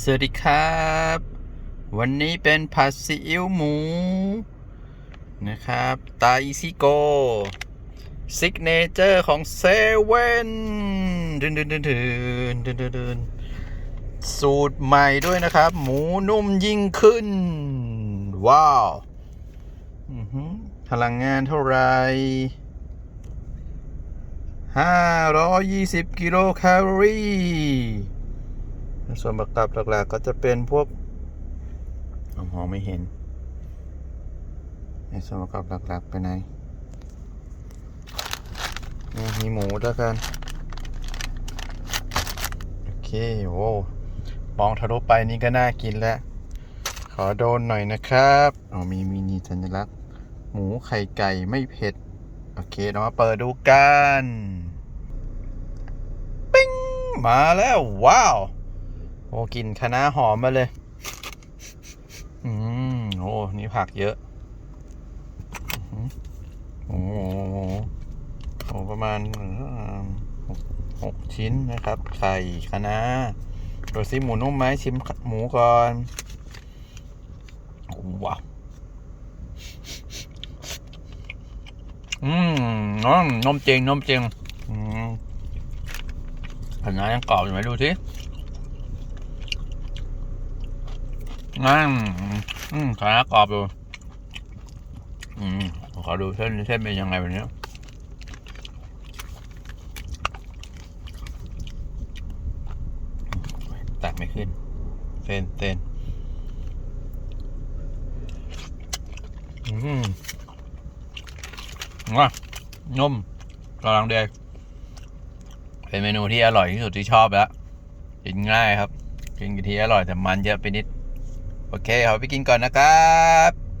สวัสดีครับ วันนี้เป็นผัดซีอิ๊วหมู นะครับ ตาอิซิโกซิกเนเจอร์ของเซเว่นดึนดึนดึนดึนดึนดึนดึนสูตรใหม่ด้วยนะครับ หมูนุ่มยิ่งขึ้น ว้าวพลังงานเท่าไหร่520 กิโลแคลอรี่ ส่วนประกอบหลักๆ ก็จะเป็นพวกผมมองไม่เห็นในส่วนประกอบหลักๆไปไหนมีหมูด้วกัน โอเคโว้มองทะลุไปนี่ก็น่ากินแล้ว ขอโดนหน่อยนะครับอ๋อมีมินิสัญลักษณ์ หมูไข่ไก่ไม่เผ็ด โอเคเรามาเปิดดูกัน ปิ้ง มาแล้ว ว้าว โอ้กลินคะน้าหอมมาเลย อืมโอ้นี่ผักเยอะโอ้โหโอ้ประมาณหกชิ้นนะครับไข่คะน้าดูซิหมูนุ่มไหมชิมหมูก่อนว้าวอืมน้องนมจริงนมจริงอืมคะน้ายังกรอบอยู่ไหมดูสิ นั่นอืมขากรอบดูอืมขอดูเส้นเส้นเป็นยังไงแบบนี้ตักไม่ขึ้น เส้นเส้นอืมว้านุ่มกำลังเดีเป็นเมนูที่อร่อยที่สุดที่ชอบแล้วกินง่ายครับ กินกี่ทีอร่อยแต่มันเยอะไปนิด โอเคขอไปกินก่อนนะครับ